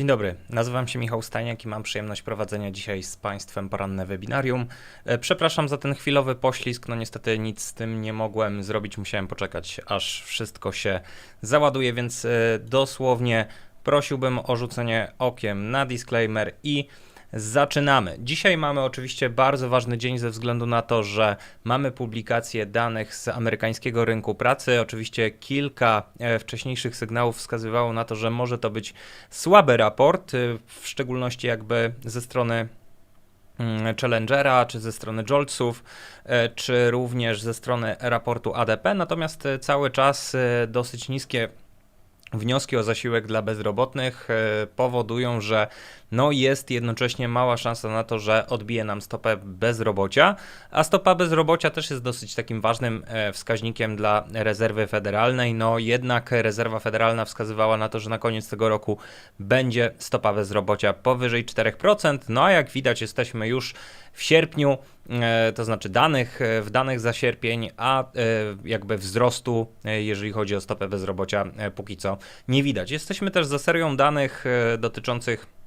Dzień dobry, nazywam się Michał Stajniak i mam przyjemność prowadzenia dzisiaj z Państwem poranne webinarium. E, Przepraszam za ten chwilowy poślizg, no niestety nic z tym nie mogłem zrobić, musiałem poczekać aż wszystko się załaduje, więc e, dosłownie prosiłbym o rzucenie okiem na disclaimer i Zaczynamy. Dzisiaj mamy oczywiście bardzo ważny dzień ze względu na to, że mamy publikację danych z amerykańskiego rynku pracy. Oczywiście kilka e, wcześniejszych sygnałów wskazywało na to, że może to być słaby raport, y, w szczególności jakby ze strony mm, Challengera, czy ze strony Joltsów, e, czy również ze strony raportu ADP. Natomiast e, cały czas e, dosyć niskie wnioski o zasiłek dla bezrobotnych e, powodują, że no jest jednocześnie mała szansa na to, że odbije nam stopę bezrobocia, a stopa bezrobocia też jest dosyć takim ważnym e, wskaźnikiem dla rezerwy federalnej. No jednak rezerwa federalna wskazywała na to, że na koniec tego roku będzie stopa bezrobocia powyżej 4%. No a jak widać, jesteśmy już w sierpniu, e, to znaczy danych, e, w danych za sierpień, a jakby wzrostu, jeżeli chodzi o stopę bezrobocia, póki co nie widać. Jesteśmy też za serią danych dotyczących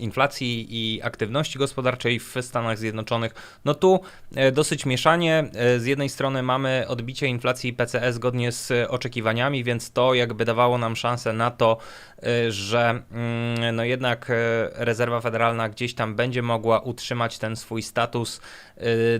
inflacji i aktywności gospodarczej w Stanach Zjednoczonych. No tu e, dosyć mieszanie. E, Z jednej strony mamy odbicie inflacji PCE zgodnie z e, oczekiwaniami, więc to jakby dawało nam szansę na to, e, że mm, no jednak e, rezerwa federalna gdzieś tam będzie mogła utrzymać ten swój status e,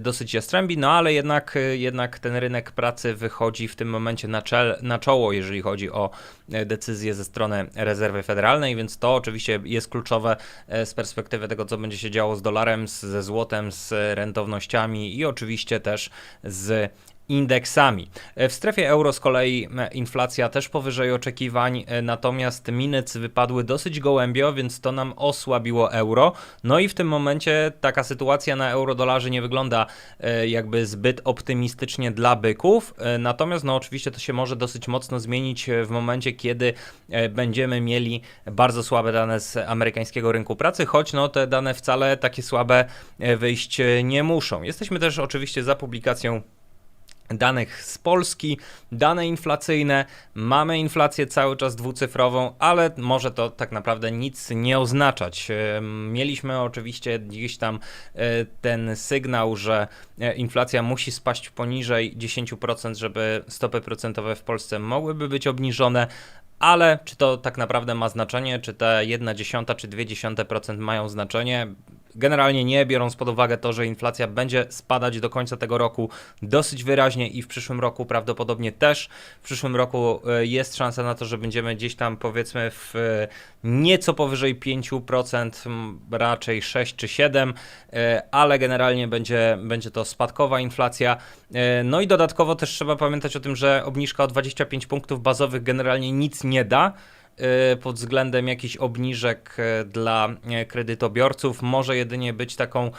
dosyć jastrzębi, no ale jednak, e, jednak ten rynek pracy wychodzi w tym momencie na, czel, na czoło, jeżeli chodzi o e, decyzje ze strony rezerwy federalnej, więc to oczywiście jest kluczowe z perspektywy tego, co będzie się działo z dolarem, ze złotem, z rentownościami i oczywiście też z indeksami. E, W strefie euro z kolei e, inflacja też powyżej oczekiwań, e, natomiast minec wypadły dosyć gołębio, więc to nam osłabiło euro. No i w tym momencie taka sytuacja na euro-dolarze nie wygląda jakby zbyt optymistycznie dla byków, natomiast no oczywiście to się może dosyć mocno zmienić w momencie, kiedy będziemy mieli bardzo słabe dane z amerykańskiego rynku pracy, choć no te dane wcale takie słabe wyjść nie muszą. Jesteśmy też oczywiście za publikacją danych z Polski, dane inflacyjne. Mamy inflację cały czas dwucyfrową, ale może to tak naprawdę nic nie oznaczać. Em, Mieliśmy oczywiście gdzieś tam e, ten sygnał, że e, inflacja musi spaść poniżej 10%, żeby stopy procentowe w Polsce mogłyby być obniżone. Ale czy to tak naprawdę ma znaczenie, czy te 1 dziesiąta czy 2 dziesiąte procent mają znaczenie? Generalnie nie, biorąc pod uwagę to, że inflacja będzie spadać do końca tego roku dosyć wyraźnie i w przyszłym roku prawdopodobnie też. W przyszłym roku e, jest szansa na to, że będziemy gdzieś tam powiedzmy w e, nieco powyżej 5%, m, raczej 6 czy 7, e, ale generalnie będzie, będzie to spadkowa inflacja. No i dodatkowo też trzeba pamiętać o tym, że obniżka o 25 punktów bazowych generalnie nic nie da pod względem jakichś obniżek e, dla e, kredytobiorców. Może jedynie być taką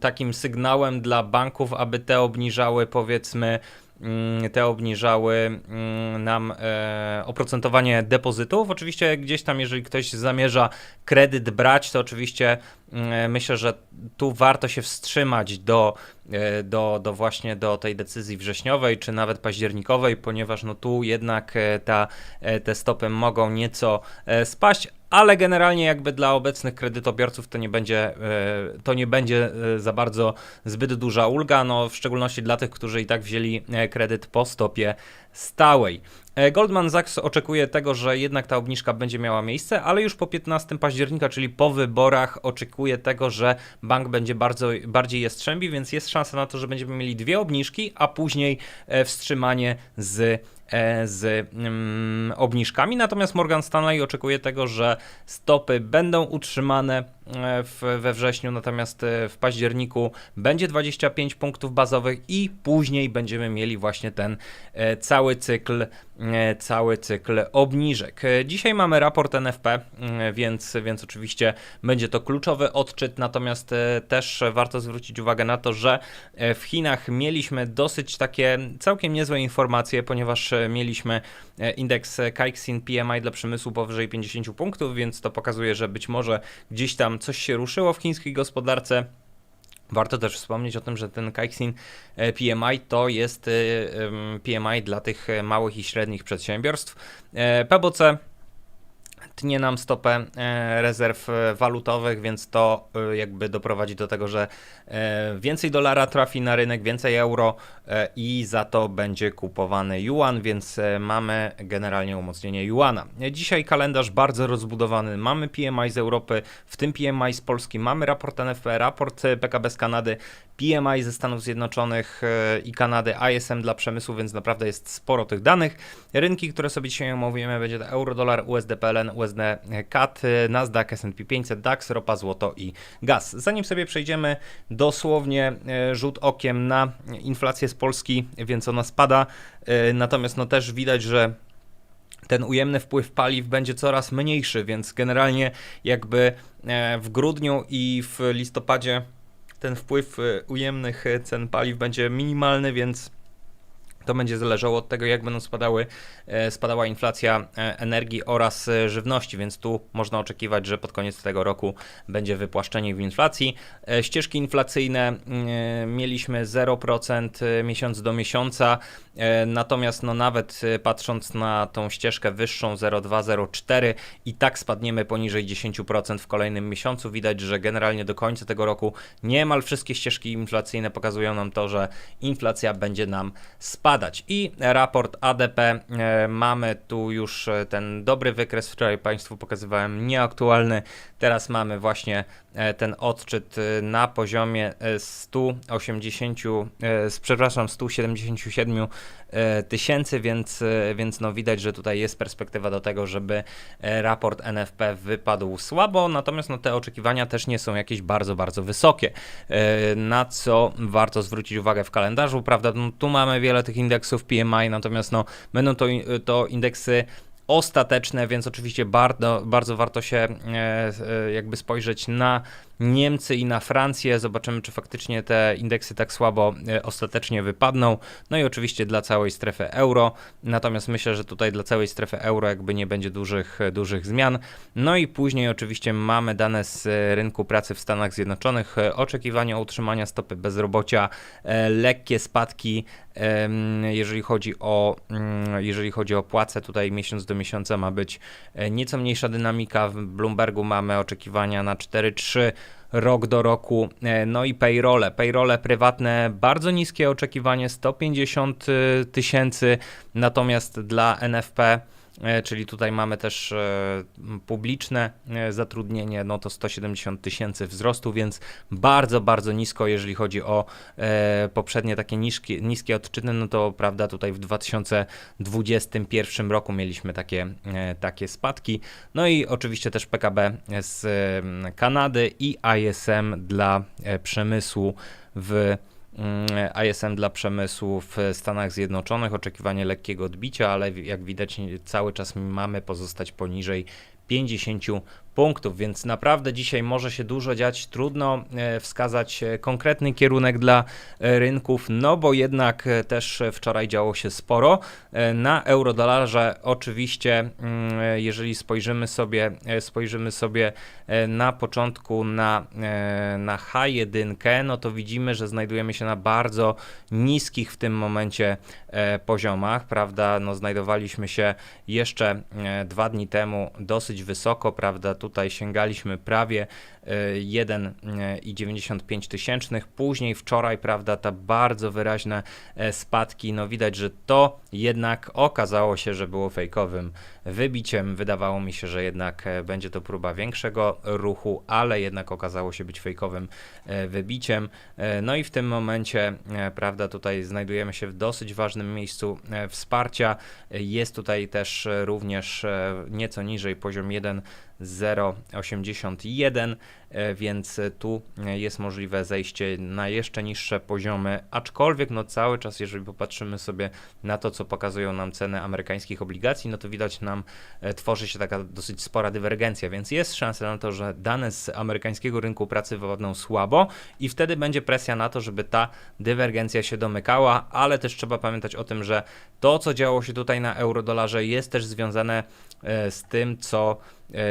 takim sygnałem dla banków, aby te obniżały powiedzmy te obniżały mm, nam e, oprocentowanie depozytów. Oczywiście gdzieś tam, jeżeli ktoś zamierza kredyt brać, to oczywiście mm, myślę, że tu warto się wstrzymać do, e, do, do właśnie do tej decyzji wrześniowej, czy nawet październikowej, ponieważ no tu jednak e, ta, e, te stopy mogą nieco e, spaść, ale generalnie jakby dla obecnych kredytobiorców to nie będzie, e, to nie będzie e, za bardzo zbyt duża ulga, no w szczególności dla tych, którzy i tak wzięli e, kredyt po stopie stałej. E, Goldman Sachs oczekuje tego, że jednak ta obniżka będzie miała miejsce, ale już po 15 października, czyli po wyborach, oczekuje tego, że bank będzie bardzo, bardziej jastrzębi, więc jest szansa na to, że będziemy mieli dwie obniżki, a później e, wstrzymanie z e, z mm, obniżkami. Natomiast Morgan Stanley oczekuje tego, że stopy będą utrzymane w, we wrześniu, natomiast e, w październiku będzie 25 punktów bazowych i później będziemy mieli właśnie ten e, cały cykl e, cały cykl obniżek. Dzisiaj mamy raport NFP, więc, więc oczywiście będzie to kluczowy odczyt, natomiast też warto zwrócić uwagę na to, że w Chinach mieliśmy dosyć takie całkiem niezłe informacje, ponieważ mieliśmy indeks Caixin PMI dla przemysłu powyżej 50 punktów, więc to pokazuje, że być może gdzieś tam coś się ruszyło w chińskiej gospodarce. Warto też wspomnieć o tym, że ten Caixin e, PMI to jest e, PMI dla tych e, małych i średnich przedsiębiorstw. E, PBOC tnie nam stopę e, rezerw e, walutowych, więc to e, jakby doprowadzi do tego, że więcej dolara trafi na rynek, więcej euro i za to będzie kupowany yuan, więc mamy generalnie umocnienie yuana. E, Dzisiaj kalendarz bardzo rozbudowany. Mamy PMI z Europy, w tym PMI z Polski, mamy raport NFP, raport PKB z Kanady, PMI ze Stanów Zjednoczonych i Kanady, ISM dla przemysłu, więc naprawdę jest sporo tych danych. Rynki, które sobie dzisiaj omówimy, będzie to euro-dolar, USD PLN, USD CAD, e, Nasdaq, S&P 500, DAX, ropa, złoto i gaz. Zanim sobie przejdziemy dosłownie e, rzut okiem na inflację z Polski, więc ona spada, e, natomiast no też widać, że ten ujemny wpływ paliw będzie coraz mniejszy, więc generalnie jakby w grudniu i w listopadzie ten wpływ ujemnych cen paliw będzie minimalny, więc to będzie zależało od tego, jak będą spadały, e, spadała inflacja e, energii oraz e, żywności, więc tu można oczekiwać, że pod koniec tego roku będzie wypłaszczenie w inflacji. Ścieżki inflacyjne e, mieliśmy 0% e, miesiąc do miesiąca, natomiast no nawet patrząc na tą ścieżkę wyższą 0,2-0,4 i tak spadniemy poniżej 10% w kolejnym miesiącu. Widać, że generalnie do końca tego roku niemal wszystkie ścieżki inflacyjne pokazują nam to, że inflacja będzie nam spadać. I raport ADP, e, mamy tu już e, ten dobry wykres, wczoraj Państwu pokazywałem nieaktualny, teraz mamy właśnie e, ten odczyt na poziomie e, 180, e, z- przepraszam, 177 e, tysięcy, więc, e, więc no widać, że tutaj jest perspektywa do tego, żeby e, raport NFP wypadł słabo, natomiast no te oczekiwania też nie są jakieś bardzo, bardzo wysokie, e, na co warto zwrócić uwagę w kalendarzu, prawda, no, tu mamy wiele tych indeksów PMI, natomiast no będą to, to indeksy ostateczne, więc oczywiście bardzo, bardzo warto się e, e, jakby spojrzeć na Niemcy i na Francję. Zobaczymy, czy faktycznie te indeksy tak słabo e, ostatecznie wypadną. No i oczywiście dla całej strefy euro. Natomiast myślę, że tutaj dla całej strefy euro jakby nie będzie dużych, dużych zmian. No i później oczywiście mamy dane z rynku pracy w Stanach Zjednoczonych. Oczekiwania utrzymania stopy bezrobocia, lekkie spadki, jeżeli chodzi o mm, jeżeli chodzi o płace, tutaj miesiąc do miesiąca ma być e, nieco mniejsza dynamika. W Bloombergu mamy oczekiwania na 4,3 rok do roku. E, No i payrole. Payrole prywatne, bardzo niskie oczekiwanie 150 y, tysięcy, natomiast dla NFP czyli tutaj mamy też e, publiczne e, zatrudnienie, no to 170 tysięcy wzrostu, więc bardzo, bardzo nisko, jeżeli chodzi o e, poprzednie takie niskie, niskie odczyty, no to prawda, tutaj w 2021 roku mieliśmy takie, e, takie spadki. No i oczywiście też PKB z Kanady i ISM dla e, przemysłu w ISM dla przemysłu w Stanach Zjednoczonych. Oczekiwanie lekkiego odbicia, ale jak widać cały czas mamy pozostać poniżej 50 punktów, więc naprawdę dzisiaj może się dużo dziać. Trudno e, wskazać e, konkretny kierunek dla e, rynków, no bo jednak też wczoraj działo się sporo. Na eurodolarze oczywiście, mm, jeżeli spojrzymy sobie, spojrzymy sobie na początku na, na H1, no to widzimy, że znajdujemy się na bardzo niskich w tym momencie poziomach, prawda? No znajdowaliśmy się jeszcze dwa dni temu dosyć wysoko, prawda? tutaj sięgaliśmy prawie y, 1,95 y, tysięcznych. Później wczoraj, prawda, ta bardzo wyraźne e, spadki, no widać, że to jednak okazało się, że było fejkowym wybiciem. Wydawało mi się, że jednak e, będzie to próba większego ruchu, ale jednak okazało się być fejkowym e, wybiciem. No i w tym momencie, prawda, tutaj znajdujemy się w dosyć ważnym miejscu wsparcia. Jest tutaj też również nieco niżej poziom 1 0,81, e, więc tu jest możliwe zejście na jeszcze niższe poziomy, aczkolwiek no cały czas, jeżeli popatrzymy sobie na to, co pokazują nam ceny amerykańskich obligacji, no to widać nam, e, tworzy się taka dosyć spora dywergencja, więc jest szansa na to, że dane z amerykańskiego rynku pracy wypadną słabo i wtedy będzie presja na to, żeby ta dywergencja się domykała, ale też trzeba pamiętać o tym, że to, co działo się tutaj na eurodolarze jest też związane e, z tym, co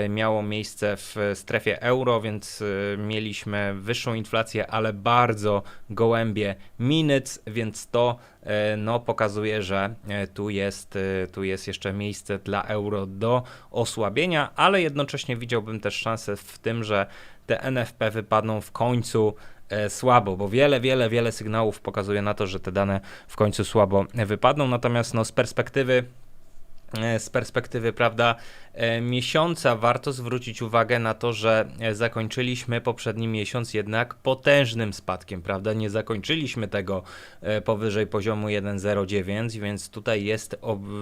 miało miejsce w strefie euro, więc e, mieliśmy wyższą inflację, ale bardzo gołębie minutes, więc to e, no, pokazuje, że e, tu jest, e, tu jest jeszcze miejsce dla euro do osłabienia, ale jednocześnie widziałbym też szansę w tym, że te NFP wypadną w końcu e, słabo, bo wiele, wiele, wiele sygnałów pokazuje na to, że te dane w końcu słabo wypadną. Natomiast no, z perspektywy e, z perspektywy, prawda, e, miesiąca warto zwrócić uwagę na to, że e, zakończyliśmy poprzedni miesiąc jednak potężnym spadkiem, prawda? Nie zakończyliśmy tego e, powyżej poziomu 1,09, więc tutaj jest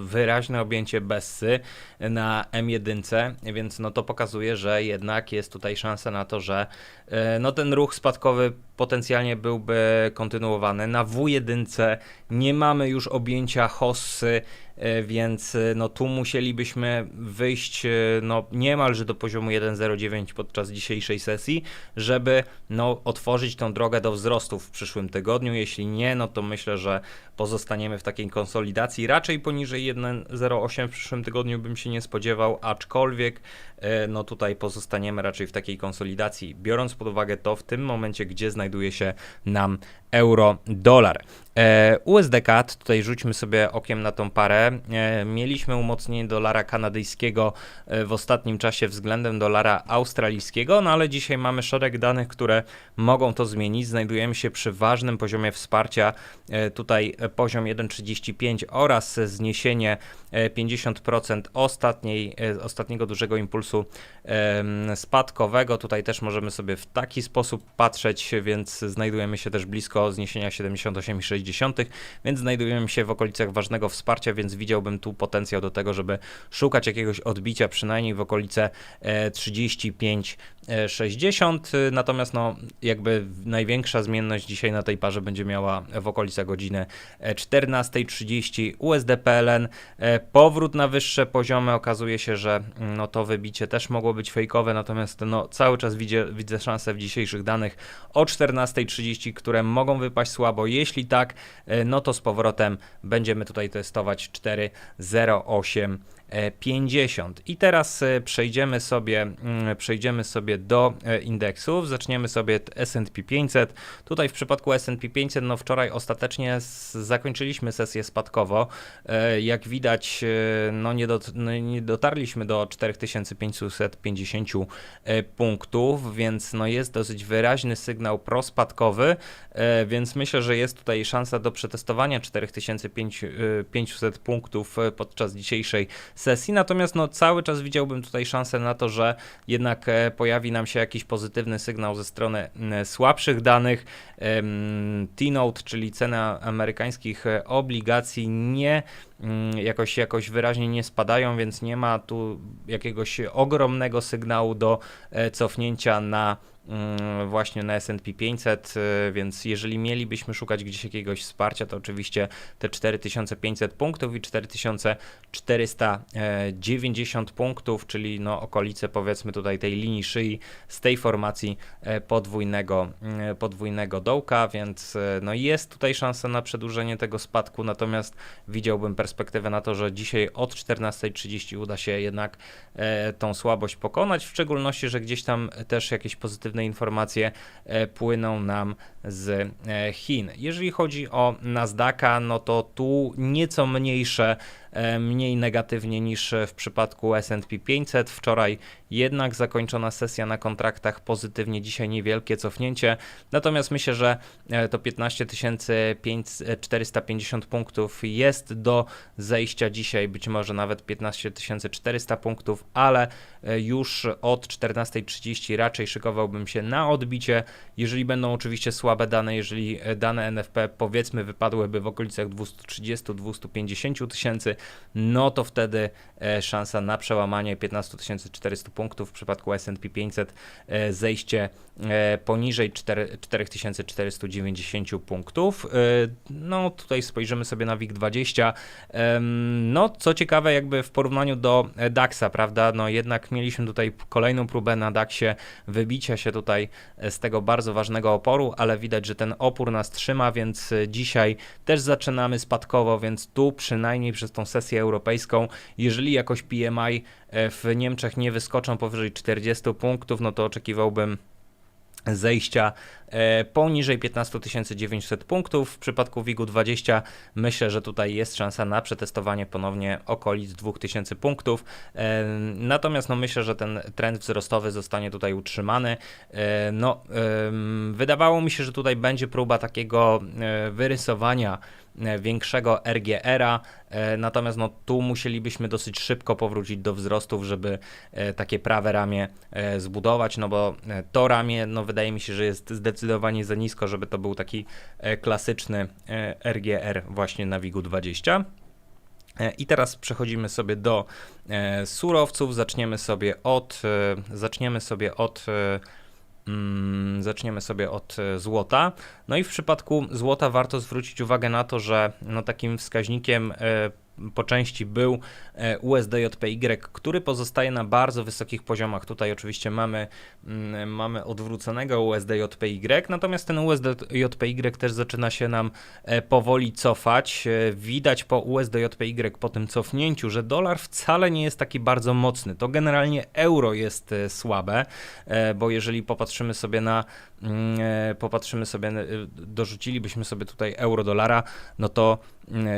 wyraźne objęcie Bessy na M1, więc no to pokazuje, że jednak jest tutaj szansa na to, że e, no ten ruch spadkowy potencjalnie byłby kontynuowany. Na W1 nie mamy już objęcia hossy, e, więc e, no tu musielibyśmy wyjść e, no niemalże do poziomu 1.09 podczas dzisiejszej sesji, żeby no otworzyć tą drogę do wzrostów w przyszłym tygodniu. Jeśli nie, no to myślę, że pozostaniemy w takiej konsolidacji. Raczej poniżej 1.08 w przyszłym tygodniu bym się nie spodziewał, aczkolwiek e, no tutaj pozostaniemy raczej w takiej konsolidacji, biorąc pod uwagę to w tym momencie, gdzie znajduje się nam euro-dolar. E, USD CAD, tutaj rzućmy sobie okiem na tą parę. E, mieliśmy umocnienie dolara kanadyjskiego e, w ostatnim czasie względem dolara australijskiego, no ale dzisiaj mamy szereg danych, które mogą to zmienić. Znajdujemy się przy ważnym poziomie wsparcia, tutaj poziom 1,35 oraz zniesienie e, 50% ostatniej, ostatniego dużego impulsu spadkowego. Tutaj też możemy sobie w taki sposób patrzeć, więc znajdujemy się też blisko zniesienia 78,6, 60., więc znajdujemy się w okolicach ważnego wsparcia, więc widziałbym tu potencjał do tego, żeby szukać jakiegoś odbicia przynajmniej w okolice e, 35 60, y, natomiast no, jakby największa zmienność dzisiaj na tej parze będzie miała w okolicach godziny e, 14.30 USD-PLN. E, powrót na wyższe poziomy, okazuje się, że mm, no, to wybicie też mogło być fejkowe, natomiast no, cały czas widzę, widzę szanse w dzisiejszych danych o 14.30, które mogą wypaść słabo. Jeśli tak, e, no to z powrotem będziemy tutaj testować 4.08 e, 50. I teraz e, przejdziemy sobie, mm, przejdziemy sobie do e, indeksów. Zaczniemy sobie S&P 500. Tutaj w przypadku S&P 500, no wczoraj ostatecznie zakończyliśmy sesję spadkowo. E, Jak widać, no nie, no nie dotarliśmy do 4550 e, punktów, więc no jest dosyć wyraźny sygnał prospadkowy, więc myślę, że jest tutaj szansa do przetestowania 4500 punktów podczas dzisiejszej sesji. Natomiast no, cały czas widziałbym tutaj szansę na to, że jednak e, pojawi nam się jakiś pozytywny sygnał ze strony słabszych danych. T-Note, czyli cena amerykańskich e, obligacji nie mm, jakoś, jakoś wyraźnie nie spadają, więc nie ma tu jakiegoś ogromnego sygnału do e, cofnięcia na właśnie na S&P 500, e, więc jeżeli mielibyśmy szukać gdzieś jakiegoś wsparcia, to oczywiście te 4500 punktów i 4490 punktów, czyli no okolice powiedzmy tutaj tej linii szyi z tej formacji e, podwójnego, mm, podwójnego dołka, więc e, no jest tutaj szansa na przedłużenie tego spadku, natomiast widziałbym perspektywę na to, że dzisiaj od 14.30 uda się jednak e, tą słabość pokonać, w szczególności, że gdzieś tam też jakieś pozytywne informacje e, płyną nam z e, Chin. Jeżeli chodzi o Nasdaqa, no to tu nieco mniejsze, e, mniej negatywnie niż w przypadku S&P 500. Wczoraj jednak zakończona sesja na kontraktach pozytywnie, dzisiaj niewielkie cofnięcie. Natomiast myślę, że to 15 450 punktów jest do zejścia dzisiaj, być może nawet 15 400 punktów, ale już od 14.30 raczej szykowałbym się na odbicie. Jeżeli będą oczywiście słabe dane, jeżeli e, dane NFP powiedzmy wypadłyby w okolicach 230-250 tysięcy, no to wtedy e, szansa na przełamanie 15 400 punktów w przypadku S&P 500, e, zejście poniżej 4, 4490 punktów. No tutaj spojrzymy sobie na WIG20. Em, No co ciekawe jakby w porównaniu do DAX-a, prawda, no jednak mieliśmy tutaj kolejną próbę na DAX-ie wybicia się tutaj e, z tego bardzo ważnego oporu, ale widać, że ten opór nas trzyma, więc e, dzisiaj też zaczynamy spadkowo, więc tu przynajmniej przez tą sesję europejską, jeżeli jakoś PMI e, w Niemczech nie wyskoczą powyżej 40 punktów, no to oczekiwałbym zejścia e, poniżej 15 900 punktów. W przypadku WIG-20 myślę, że tutaj jest szansa na przetestowanie ponownie okolic 2000 punktów. E, natomiast no, myślę, że ten trend wzrostowy zostanie tutaj utrzymany. E, no, wydawało mi się, że tutaj będzie próba takiego wyrysowania większego RGR-a, e, natomiast no, tu musielibyśmy dosyć szybko powrócić do wzrostów, żeby e, takie prawe ramię zbudować, no bo to ramię, no wydaje mi się, że jest zdecydowanie za nisko, żeby to był taki klasyczny RGR właśnie na WIG-u 20. I teraz przechodzimy sobie do surowców. Zaczniemy sobie od zaczniemy sobie od zaczniemy sobie od e, złota. No i w przypadku złota warto zwrócić uwagę na to, że no takim wskaźnikiem e, po części był e, USDJPY, który pozostaje na bardzo wysokich poziomach. Tutaj oczywiście mamy, mm, mamy odwróconego USDJPY, natomiast ten USDJPY też zaczyna się nam e, powoli cofać. E, widać po USDJPY, po tym cofnięciu, że dolar wcale nie jest taki bardzo mocny. To generalnie euro jest słabe, bo jeżeli popatrzymy sobie na mm, popatrzymy sobie, dorzucilibyśmy sobie tutaj euro dolara, no to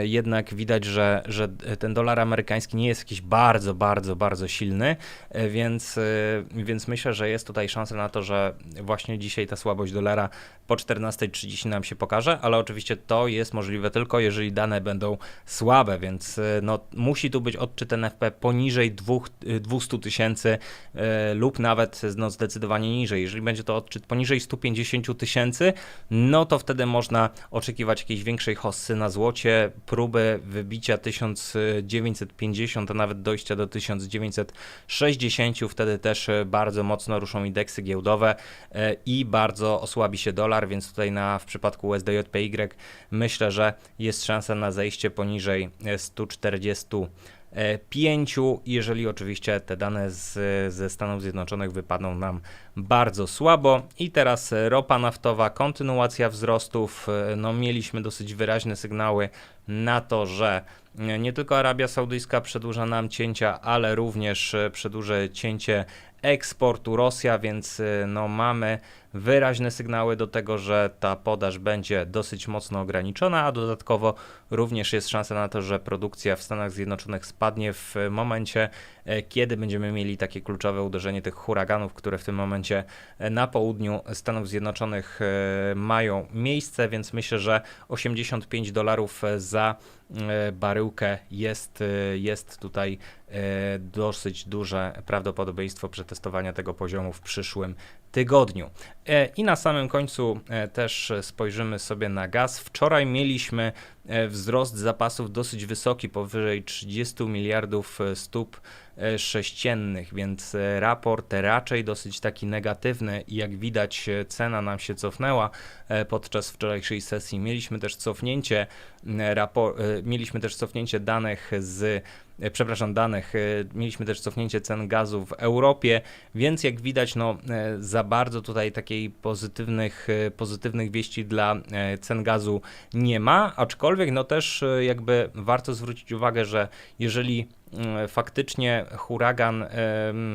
jednak widać, że, że ten dolar amerykański nie jest jakiś bardzo, bardzo, bardzo silny, e, więc, e, więc myślę, że jest tutaj szansa na to, że właśnie dzisiaj ta słabość dolara po 14.30 nam się pokaże, ale oczywiście to jest możliwe tylko, jeżeli dane będą słabe, więc e, no, musi tu być odczyt NFP poniżej 200 tysięcy lub nawet no, zdecydowanie niżej. Jeżeli będzie to odczyt poniżej 150 tysięcy, no to wtedy można oczekiwać jakiejś większej hossy na złocie, próby wybicia 1950, a nawet dojścia do 1960, wtedy też bardzo mocno ruszą indeksy giełdowe i bardzo osłabi się dolar więc tutaj na, w przypadku USDJPY myślę, że jest szansa na zejście poniżej 145, jeżeli oczywiście te dane z, ze Stanów Zjednoczonych wypadną nam bardzo słabo. I teraz ropa naftowa, kontynuacja wzrostów. No, mieliśmy dosyć wyraźne sygnały na to, że nie tylko Arabia Saudyjska przedłuża nam cięcia, ale również przedłuży cięcie eksportu. Rosja, więc no, mamy wyraźne sygnały do tego, że ta podaż będzie dosyć mocno ograniczona, a dodatkowo również jest szansa na to, że produkcja w Stanach Zjednoczonych spadnie w momencie, e, kiedy będziemy mieli takie kluczowe uderzenie tych huraganów, które w tym momencie e, na południu Stanów Zjednoczonych e, mają miejsce, więc myślę, że 85 dolarów za baryłkę jest, jest tutaj dosyć duże prawdopodobieństwo przetestowania tego poziomu w przyszłym tygodniu. E, I na samym końcu e, też spojrzymy sobie na gaz. Wczoraj mieliśmy wzrost zapasów dosyć wysoki, powyżej 30 miliardów stóp sześciennych, więc raport raczej dosyć taki negatywny i jak widać cena nam się cofnęła podczas wczorajszej sesji. Mieliśmy też cofnięcie, mieliśmy też cofnięcie danych z E, przepraszam, danych. E, mieliśmy też cofnięcie cen gazu w Europie, więc jak widać, no e, za bardzo tutaj takiej pozytywnych, pozytywnych wieści dla cen gazu nie ma, aczkolwiek no też jakby warto zwrócić uwagę, że jeżeli faktycznie huragan,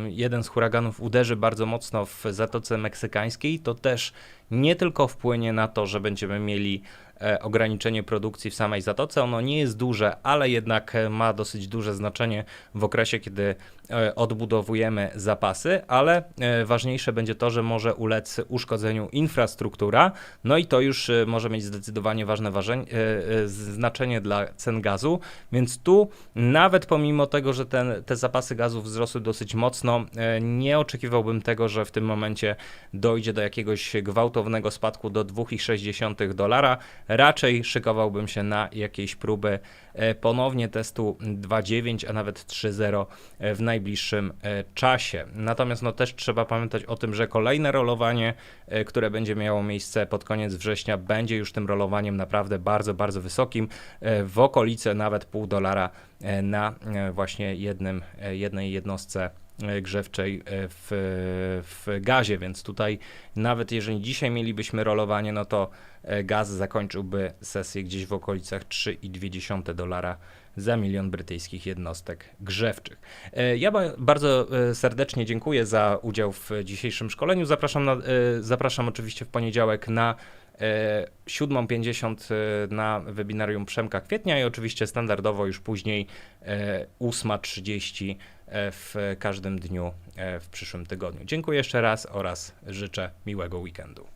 jeden z huraganów uderzy bardzo mocno w Zatoce Meksykańskiej, to też nie tylko wpłynie na to, że będziemy mieli E, ograniczenie produkcji w samej zatoce. Ono nie jest duże, ale jednak e, ma dosyć duże znaczenie w okresie, kiedy e, odbudowujemy zapasy, ale ważniejsze będzie to, że może ulec uszkodzeniu infrastruktura, no i to już może mieć zdecydowanie ważne znaczenie dla cen gazu, więc tu nawet pomimo tego, że ten, te zapasy gazu wzrosły dosyć mocno, nie oczekiwałbym tego, że w tym momencie dojdzie do jakiegoś gwałtownego spadku do 2,6 dolara. Raczej szykowałbym się na jakieś próby e, ponownie testu 2.9, a nawet 3.0 e, w najbliższym e, czasie. Natomiast no też trzeba pamiętać o tym, że kolejne rolowanie, które będzie miało miejsce pod koniec września, będzie już tym rolowaniem naprawdę bardzo, bardzo wysokim, w okolice nawet pół dolara na właśnie jednym, jednej jednostce grzewczej e, w, w gazie, więc tutaj nawet jeżeli dzisiaj mielibyśmy rolowanie, no to e, gaz zakończyłby sesję gdzieś w okolicach 3,2 dolara za milion brytyjskich jednostek grzewczych. E, Ja ba- bardzo e, serdecznie dziękuję za udział w dzisiejszym szkoleniu. Zapraszam, na, e, zapraszam oczywiście w poniedziałek na e, 7.50 e, na webinarium Przemka Kwietnia i oczywiście standardowo już później e, 8.30 e, E, w każdym dniu e, w przyszłym tygodniu. Dziękuję jeszcze raz oraz życzę miłego weekendu.